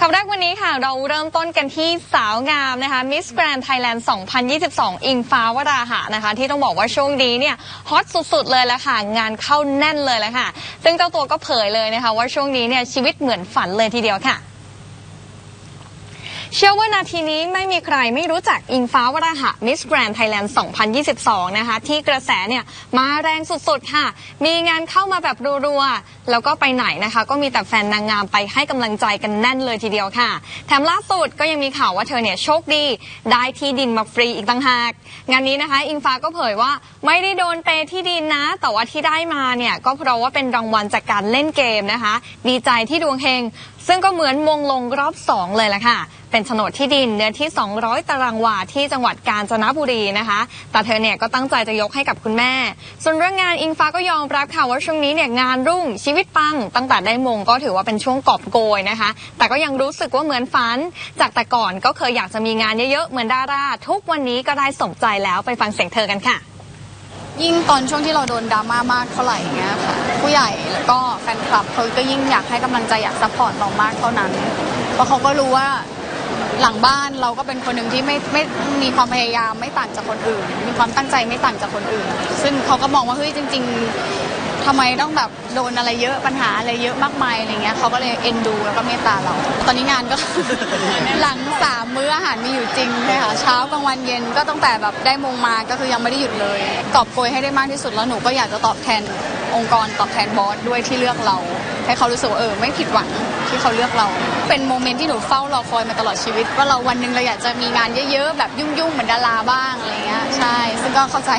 ข่าวแรกวันนี้ค่ะ เราเริ่มต้นกันที่สาวงามนะคะมิสแกรนด์ไทยแลนด์2022 อิงฟ้าวราหะนะคะ ที่ต้องบอกว่าช่วงนี้เนี่ยฮอตสุด ๆ เลยละค่ะ งานเข้าแน่นเลยละค่ะ ซึ่งเจ้าตัวก็เผยเลยนะคะ ว่าช่วงนี้เนี่ยชีวิตเหมือนฝันเลยทีเดียวค่ะ เชื่อว่านาทีนี้ไม่มีใครไม่รู้จักอิงฟ้าวราหะ Miss Grand Thailand 2022 นะคะ ที่กระแสเนี่ยมาแรงสุดๆ ค่ะ มีงานเข้ามาแบบรัวๆ แล้วก็ไปไหนนะคะ ก็มีแต่แฟนนางงามไปให้กำลังใจกันแน่นเลยทีเดียวค่ะ แถมล่าสุดก็ยังมีข่าวว่าเธอเนี่ยโชคดี ได้ที่ดินมาฟรีอีกต่างหาก งานนี้นะคะ อิงฟ้าก็เผยว่าไม่ได้โดนเปย์ที่ดินนะ แต่ว่าที่ได้มาเนี่ยก็เพราะว่าเป็นรางวัลจากการเล่นเกมนะคะ ดีใจที่ดวงเฮง ซึ่งก็เหมือนมงลงรอบ 2 เลยล่ะค่ะ เป็นโฉนดที่ดินเนื้อที่ 200 ตารางวาที่จังหวัดกาญจนบุรีนะคะ แต่เธอเนี่ยก็ตั้งใจจะยกให้กับคุณแม่ ส่วนเรื่องงานอิงฟ้าก็ยอมรับค่ะว่าช่วงนี้เนี่ยงานรุ่งชีวิตปัง ตั้งแต่ได้มงก็ถือว่าเป็นช่วงกอบโกยนะคะ แต่ก็ยังรู้สึกว่าเหมือนฝัน จากแต่ก่อนก็เคยอยากจะมีงานเยอะๆเหมือนดาราทุกวันนี้ก็ได้สมใจแล้วไปฟังเสียงเธอกันค่ะ ยิ่งตอนช่วงที่เราโดนดราม่ามากเท่าไหร่เงี้ยค่ะ ผู้ใหญ่แล้วก็แฟนคลับเขาก็ยิ่งอยากให้กำลังใจอยากซัพพอร์ตเรามากเท่านั้น เพราะเขาก็รู้ว่าหลังบ้านเราก็เป็นคนหนึ่งที่ไม่ไม่มีความพยายามไม่ต่างจากคนอื่น มีความตั้งใจไม่ต่างจากคนอื่น ซึ่งเขาก็มองว่าเฮ้ยจริง ๆทำไมต้องแบบโดนอะไรเยอะปัญหาอะไรเยอะมากมายอะไรเงี้ยเขาก็เลยเอ็นดูแล้วก็เมตตาเรา ตอนนี้งานก็ หลัง อาหารมีอยู่จริงเลยค่ะเช้ากลางวันเย็นก็ตั้งแต่แบบได้มงมาก็คือยังไม่ได้หยุดเลย ตอบโกยให้ได้มากที่สุดแล้วหนูก็อยากจะตอบแทนองค์กรตอบแทนบอสด้วยที่เลือกเรา ให้เขารู้สึกว่าเออไม่ผิดหวังที่เขาเลือกเรา เป็นโมเมนต์ที่หนูเฝ้ารอคอยมาตลอดชีวิต ว่าเราวันหนึ่งเราอยากจะมีงานเยอะๆ แบบยุ่งๆเหมือนดาราบ้างอะไรเงี้ยใช่ ซึ่งก็เข้าใจ